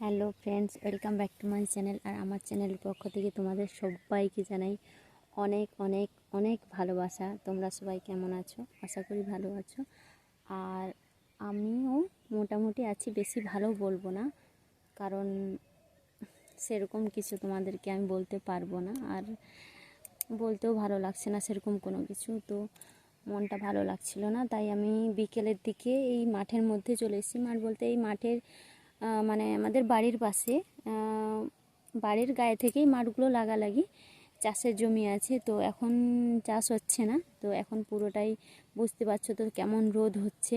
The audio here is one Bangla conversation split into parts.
Hello friends, welcome back to my channel. আর আমার চ্যানেলের পক্ষ থেকে তোমাদের সবাইকে জানাই অনেক অনেক অনেক ভালোবাসা। তোমরা সবাই কেমন আছো? আশা করি ভালো আছো। আর আমিও মোটামুটি আছি, বেশি ভালো বলব না, কারণ সেরকম কিছু তোমাদেরকে আমি বলতে পারব না। আর বলতেও ভালো লাগছে না সেরকম কোনো কিছু, তো মনটা ভালো লাগছিল না। তাই আমি বিকেলের দিকে এই মাঠের মধ্যে চলে এসেছি। মাঠ বলতে এই মাঠের মানে আমাদের বাড়ির পাশে বাড়ির গায়ে থেকেই মাঠগুলো লাগালাগি চাষের জমি আছে। তো এখন চাষ হচ্ছে না, তো এখন পুরোটাই বুঝতে পারছ তো কেমন রোদ হচ্ছে।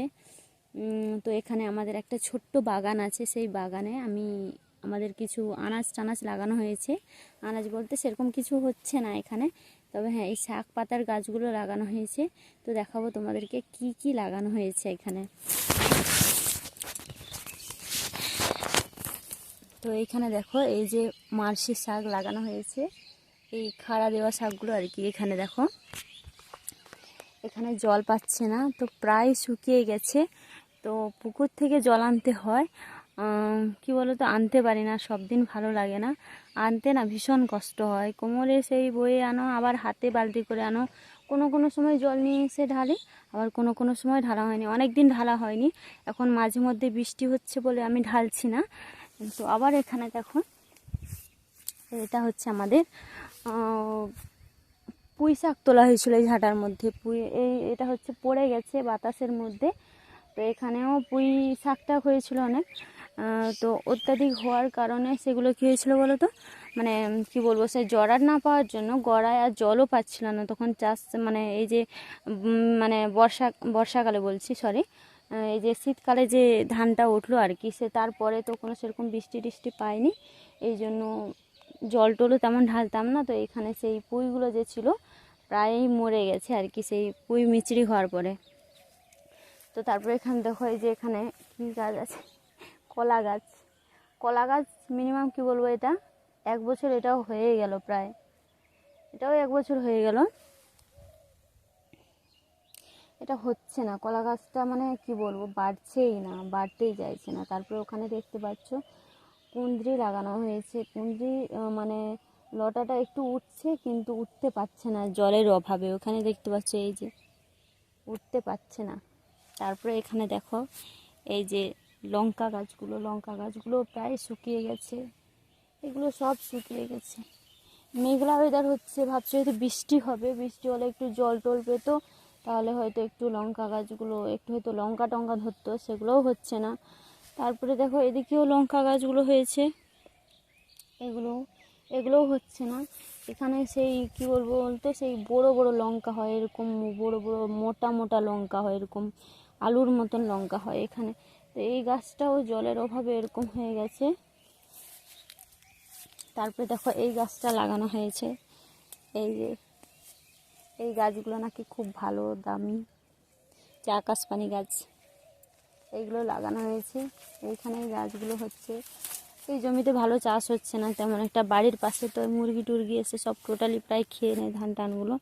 তো এখানে আমাদের একটা ছোট্ট বাগান আছে, সেই বাগানে আমি আমাদের কিছু আনাজ টানাজ লাগানো হয়েছে। আনাজ বলতে সেরকম কিছু হচ্ছে না এখানে, তবে হ্যাঁ এই শাক পাতার গাছগুলো লাগানো হয়েছে। তো দেখাবো তোমাদেরকে কি কি লাগানো হয়েছে এখানে। তো এইখানে দেখো, এই যে মার্শি শাক লাগানো হয়েছে, এই খাড়া দেওয়া শাকগুলো আর কি এখানে দেখো। এখানে জল পাচ্ছে না, তো প্রায় শুকিয়ে গেছে। তো পুকুর থেকে জল আনতে হয় কি বলো তো আনতে পারি না সব দিন ভালো লাগে না। আনতে না ভীষণ কষ্ট হয়, কোমরে সেই বয়ে আনো, আবার হাতে বালতি করে আনো। কোনো কোনো সময় জল নিয়ে এসে ঢালি, আবার কোনো কোনো সময় ঢালা হয়নি অনেক দিন ঢালা হয়নি। এখন মাঝে মধ্যে বৃষ্টি হচ্ছে বলে আমি ঢালছি না। তো আবার এখানে দেখো, এটা হচ্ছে আমাদের পুঁই শাক তোলা হয়েছিল এই ঝাঁটার মধ্যে। পুঁই, এই, এটা হচ্ছে পড়ে গেছে বাতাসের মধ্যে। তো এখানেও পুঁই শাকটা হয়েছিল অনেক। তো অত্যাধিক হওয়ার কারণে সেগুলো কী হয়েছিল বলো তো? মানে কি বলব, সে জড়ার না পাওয়ার জন্য গড়ায় আর জলও পাচ্ছিল না। তখন চাষ মানে এই যে মানে বর্ষা, বর্ষাকালে বলছি সরি এই যে শীতকালে যে ধানটা উঠল আর কি, সে তারপরে তো কোনো সেরকম বৃষ্টি টিষ্টি পায়নি। এই জন্য জল টলও তেমন ঢালতাম না, তো এখানে সেই পুঁইগুলো যে ছিল প্রায়ই মরে গেছে আর কি, সেই পুঁই মিচড়ি হওয়ার পরে। তো তারপরে এখানে দেখো এই যে এখানে কী গাছ আছে? কলা গাছ। কলা গাছ মিনিমাম কি বলব এটা? এক বছর এটাও হয়ে গেল প্রায়। এটাও এক বছর হয়ে গেল। এটা হচ্ছে না। কলা গাছটা মানে কি বলব বাড়ছেই না বাড়তেই চাইছে না। তারপরে ওখানে দেখতে পাচ্ছ কুন্দ্রি লাগানো হয়েছে। আহ, মানে লটাটা একটু উঠছে কিন্তু উঠতে পারছে না জলের অভাবে। ওখানে দেখতে পাচ্ছ এই যে উঠতে পারছে না। তারপরে এখানে দেখো এই যে লঙ্কা গাছগুলো লঙ্কা গাছগুলো প্রায় শুকিয়ে গেছে। এগুলো সব শুকিয়ে গেছে। মেঘলা ওয়েদার হচ্ছে ভাবছি হয়তো বৃষ্টি হবে। বৃষ্টি হলে একটু জল টল পেতো। তাহলে হয়তো একটু লঙ্কা গাছগুলো, একটু হয়তো লঙ্কা টঙ্কা ধরতো, সেগুলোও হচ্ছে না। তারপরে দেখো এদিকেও লঙ্কা গাছগুলো হয়েছে। এগুলো, এগুলোও হচ্ছে না। এখানে সেই, কি বলব বলতে, সেই বড় বড় লঙ্কা হয় এরকম, বড় বড় মোটা মোটা লঙ্কা হয় এরকম, আলুর মতন লঙ্কা হয় এখানে। তো এই গাছটাও জলের অভাবে এরকম হয়ে গেছে। তারপরে দেখো এই গাছটা লাগানো হয়েছে। এই যে এই গাছগুলো নাকি খুব ভালো, দামি। যে আকাশপানি গাছ। এইগুলো লাগানো হয়েছে। এইখানে এই গাছগুলো হচ্ছে। এই জমিতে ভালো চাষ হচ্ছে না, তেমন একটা বাড়ির পাশে তো মুরগি টুরগি এসে সব টোটালি প্রায় খেয়ে নেয় ধান টানগুলো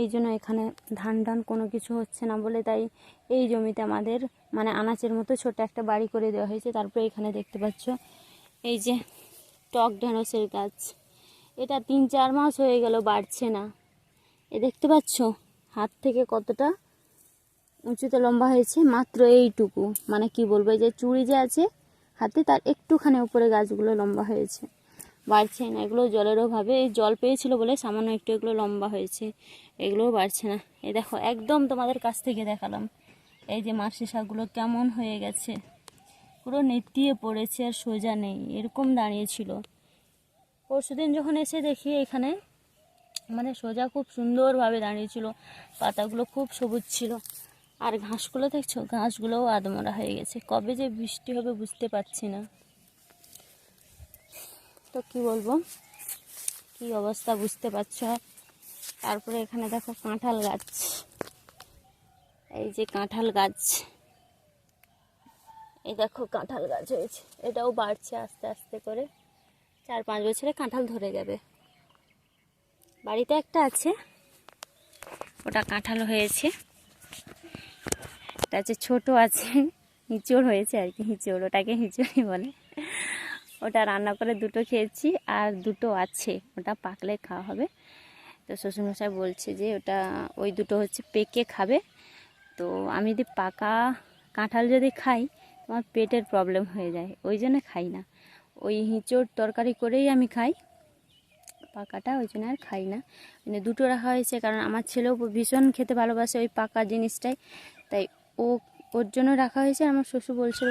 এই জন্য এখানে ধান টান কোনো কিছু হচ্ছে না বলে তাই এই জমিতে আমাদের মানে আনাচের মতো ছোট একটা বাড়ি করে দেওয়া হয়েছে। তারপরে এখানে দেখতে পাচ্ছ, এই যে টক ঢেঁড়সের গাছ। এটা তিন চার মাস হয়ে গেল বাড়ছে না। এ দেখতে পাচ্ছ? হাত থেকে কতটা উঁচুতে লম্বা হয়েছে? মাত্র এইটুকু। মানে কি বলব যে চুড়ি যে আছে হাতে, তার একটুখানি উপরে গাছগুলো লম্বা হয়েছে। বাড়ছে না। এগুলো জলের অভাবে এই জল পেয়েছিল বলে সামান্য একটু এগুলো লম্বা হয়েছে। এগুলোও বাড়ছে না। এ দেখো, একদম তোমাদের কাছ থেকে দেখালাম। এই যে মাসি শাকগুলো কেমন হয়ে গেছে। পুরো নেতিয়ে পড়েছে আর সোজা নেই। এরকম দাঁড়িয়েছিল। পরশুদিন যখন এসে দেখি এখানে মানে সোজা খুব সুন্দরভাবে দাঁড়িয়েছিল, পাতাগুলো খুব সবুজ ছিল। আর ঘাসগুলো দেখছ? ঘাসগুলোও আদমরা হয়ে গেছে। কবে যে বৃষ্টি হবে বুঝতে পারছি না। তো কি বলব? কি অবস্থা বুঝতে পারছ? তারপরে এখানে দেখো কাঁঠাল গাছ। এই যে কাঁঠাল গাছ। এই দেখো কাঁঠাল গাছ হয়েছে। এটাও বাড়ছে আস্তে আস্তে করে। চার পাঁচ বছরে কাঁঠাল ধরে যাবে। বাড়িতে একটা আছে। ওটা কাঁঠাল হয়েছে। এটা হচ্ছে ছোটো আছে, হিঁচড় হয়েছে আর কি, হিঁচড়, ওটাকে হিঁচড়ই বলে। ওটা রান্না করে দুটো খেয়েছি আর দুটো আছে, ওটা পাকলে খাওয়া হবে। তো শ্বশুরমশাই বলছে যে ওটা, ওই দুটো হচ্ছে পেকে খাবে। তো আমি যদি পাকা কাঁঠাল যদি খাই আমার পেটের প্রবলেম হয়ে যায়, ওই জন্য খাই না। ওই হিঁচড় তরকারি করেই আমি খাই। পাকাটা ওই জন্য আর খাই না। মানে দুটো রাখা হয়েছে কারণ আমার ছেলেও ভীষণ খেতে ভালোবাসে ওই পাকা জিনিসটাই। তাই ও ওর জন্য রাখা হয়েছে আমার শ্বশুর বলছিল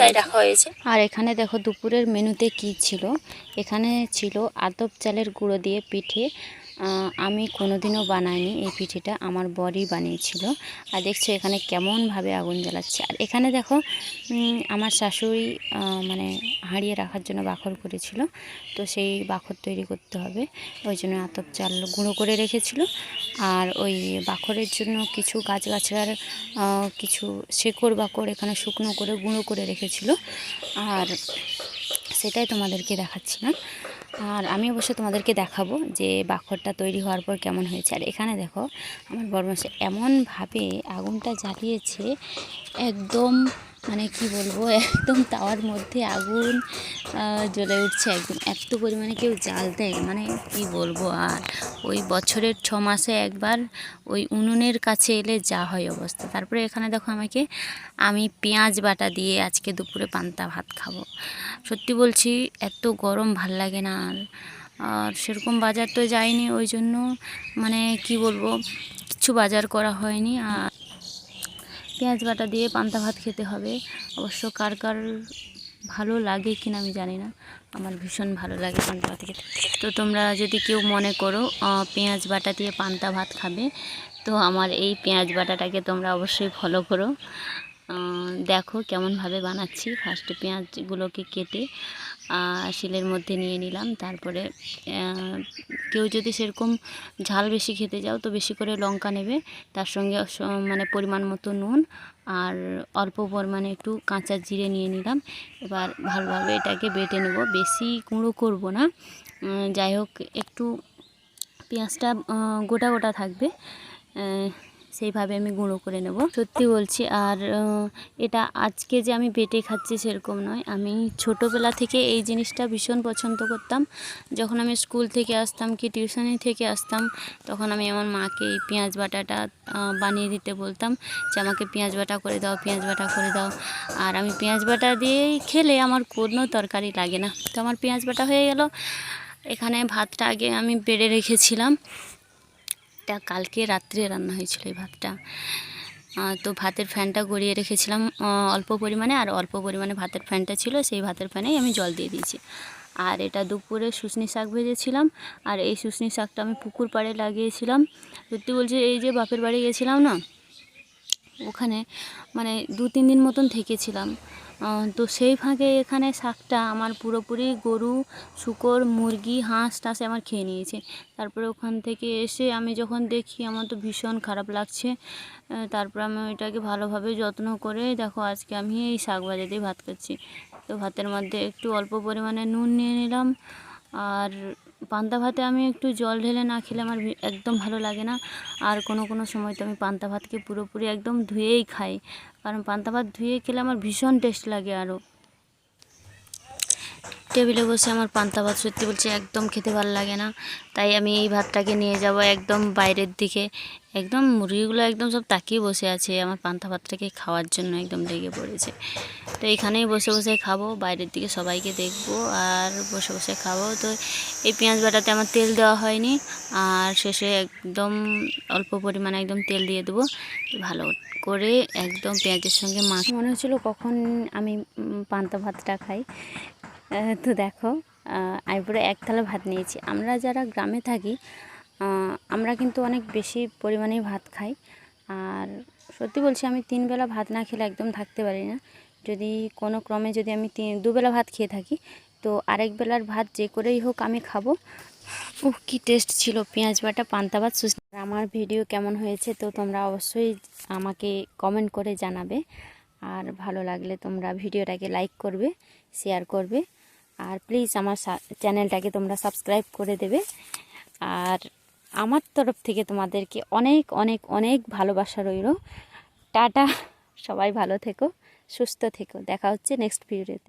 তাই রাখা হয়েছে। আর এখানে দেখো দুপুরের মেনুতে কি ছিল? এখানে ছিল আদব চালের গুঁড়ো দিয়ে পিঠে আমি কোনোদিনও বানাইনি এই পিঠেটা আমার বরই বানিয়েছিল। আর দেখছ এখানে কেমনভাবে আগুন জ্বালাচ্ছে। আর এখানে দেখো আমার শাশুড়ি মানে হাঁড়িয়ে রাখার জন্য বাখর করেছিল। তো সেই বাখর তৈরি করতে হবে। ওই জন্য আতপ চাল গুঁড়ো করে রেখেছিল। আর ওই বাখরের জন্য কিছু গাছগাছড়ার আহ, কিছু শেকড় বাকড় এখানে শুকনো করে গুঁড়ো করে রেখেছিল। আর সেটাই তোমাদেরকে দেখাচ্ছিলাম। আর আমি অবশ্য তোমাদেরকে দেখাবো যে বাখরটা তৈরি হওয়ার পর কেমন হয়েছে। আর এখানে দেখো, আমার বরমাসে এমনভাবে আগুনটা জ্বালিয়েছে, একদম মানে কি বলব, একদম তাওয়ার মধ্যে আগুন জ্বলে উঠছে একদম। এত পরিমাণে কেউ জাল দেয় মানে কি বলব আর। ওই বছরের ছ মাসে একবার ওই উনুনের কাছে এলে যা হয় অবস্থা। তারপরে এখানে দেখো আমাকে, আমি পেঁয়াজ বাটা দিয়ে আজকে দুপুরে পান্তা ভাত খাব। সত্যি বলছি, এত গরম ভালো লাগে না আর। আর সেরকম বাজার তো যায়নি ওই জন্য মানে কি বলব, কিছু বাজার করা হয়নি। আর পেঁয়াজ বাটা দিয়ে পান্তা ভাত খেতে হবে। অবশ্য কার কার ভালো লাগে কিনা আমি জানি না। আমার ভীষণ ভালো লাগে পান্তা ভাত খেতে। তো তোমরা যদি কেউ মনে করো পেঁয়াজ বাটা দিয়ে পান্তা ভাত খাবে, তো আমার এই পেঁয়াজ বাটাটাকে তোমরা অবশ্যই ফলো করো। দেখো কেমনভাবে বানাচ্ছি। ফার্স্টে পেঁয়াজগুলোকে কেটে শিলের মধ্যে নিয়ে নিলাম। তারপরে কেউ যদি সেরকম ঝাল বেশি খেতে যাও, তো বেশি করে লঙ্কা নেবে। তার সঙ্গে মানে পরিমাণ মতো নুন আর অল্প পরিমাণে একটু কাঁচা জিরে নিয়ে নিলাম। এবার ভালোভাবে এটাকে বেটে নেব। বেশি গুঁড়ো করব না। যাই হোক, একটু পেঁয়াজটা গোটা গোটা থাকবে। সেইভাবে আমি গুঁড়ো করে নেব। সত্যি বলছি, আর এটা আজকে যে আমি বেটে খাচ্ছি সেরকম নয়। আমি ছোটোবেলা থেকে এই জিনিসটা ভীষণ পছন্দ করতাম। যখন আমি স্কুল থেকে আসতাম কি টিউশনি থেকে আসতাম, তখন আমি আমার মাকে এই পেঁয়াজ বাটাটা বানিয়ে দিতে বলতাম যে, আমাকে পেঁয়াজ বাটা করে দাও, পেঁয়াজ বাটা করে দাও। আর আমি পেঁয়াজ বাটা দিয়েই খেলে আমার কোনো তরকারি লাগে না। তো আমার পেঁয়াজ বাটা হয়ে গেল। এখানে ভাতটা আগে আমি বেড়ে রেখেছিলাম। এটা কালকে রাত্রে রান্না হয়েছিল এই ভাতটা। তো ভাতের ফ্যানটা গড়িয়ে রেখেছিলাম অল্প পরিমাণে, আর অল্প পরিমাণে ভাতের ফ্যানটা ছিল, সেই ভাতের ফ্যানেই আমি জল দিয়ে দিয়েছি। আর এটা দুপুরে শুশনি শাক ভেজেছিলাম, আর এই শুশনি শাকটা আমি পুকুর পাড়ে লাগিয়েছিলাম। সত্যি বলছি, এই যে বাপের বাড়ি গেছিলাম না, ওখানে মানে দু তিন দিন মতন থেকেছিলাম। তো সেই ফাঁকে এখানে শাকটা আমার পুরোপুরি গরু, শুকর, মুরগি, হাঁস, টাস আমার খেয়ে নিয়েছে। তারপরে ওখান থেকে এসে আমি যখন দেখি আমার তো ভীষণ খারাপ লাগছে তারপর আমি ওইটাকে ভালোভাবে যত্ন করে দেখো আজকে আমি এই শাক দিয়ে ভাত খাচ্ছি। তো ভাতের মধ্যে একটু অল্প পরিমাণে নুন নিয়ে নিলাম, আর পান্তা ভাতে আমি একটু জল ঢেলে না খেলে আমার একদম ভালো লাগে না। আর কোনো কোনো সময় তো আমি পান্তা ভাতকে পুরোপুরি একদম ধুয়েই খাই। কারণ পান্তা ভাত ধুয়ে খেলে আমার ভীষণ টেস্ট লাগে আরও টেবিলে বসে আমার পান্তা ভাত সত্যি বলছি একদম খেতে ভালো লাগে না। তাই আমি এই ভাতটাকে নিয়ে যাব একদম বাইরের দিকে। একদম মুরগিগুলো একদম সব তাকিয়ে বসে আছে, আমার পান্তা ভাতটাকে খাওয়ার জন্য একদম লেগে পড়েছে। তো এখানেই বসে বসে খাব, বাইরের দিকে সবাইকে দেখব আর বসে বসে খাব। তো এই পেঁয়াজ বাটাতে আমার তেল দেওয়া হয়নি আর শেষে একদম অল্প পরিমাণে একদম তেল দিয়ে দেবো। ভালো করে একদম পেঁয়াজের সঙ্গে মাছ মনে হচ্ছিল কখন আমি পান্তা ভাতটা খাই। তো দেখো আমি পুরো এক থালা ভাত নিয়েছি। আমরা যারা গ্রামে থাকি আমরা কিন্তু অনেক বেশি পরিমাণেই ভাত খাই। আর সত্যি বলছি, আমি তিন বেলা ভাত না খেলে একদম থাকতে পারি না। যদি কোনো ক্রমে যদি আমি তিন, দুবেলা ভাত খেয়ে থাকি, তো আরেক বেলার ভাত যে করেই হোক আমি খাব। ও কি টেস্ট ছিল, পেঁয়াজ বাটা, পান্তা ভাত সুস্থ আমার ভিডিও কেমন হয়েছে তো তোমরা অবশ্যই আমাকে কমেন্ট করে জানাবে। আর ভালো লাগলে তোমরা ভিডিওটাকে লাইক করবে শেয়ার করবে। আর প্লিজ আমার চ্যানেলটাকে তোমরা সাবস্ক্রাইব করে দেবে। আর আমার তরফ থেকে তোমাদেরকে অনেক অনেক অনেক ভালোবাসা রইল। টাটা, সবাই ভালো থেকো, সুস্থ থেকো। দেখা হচ্ছে নেক্সট ভিডিওতে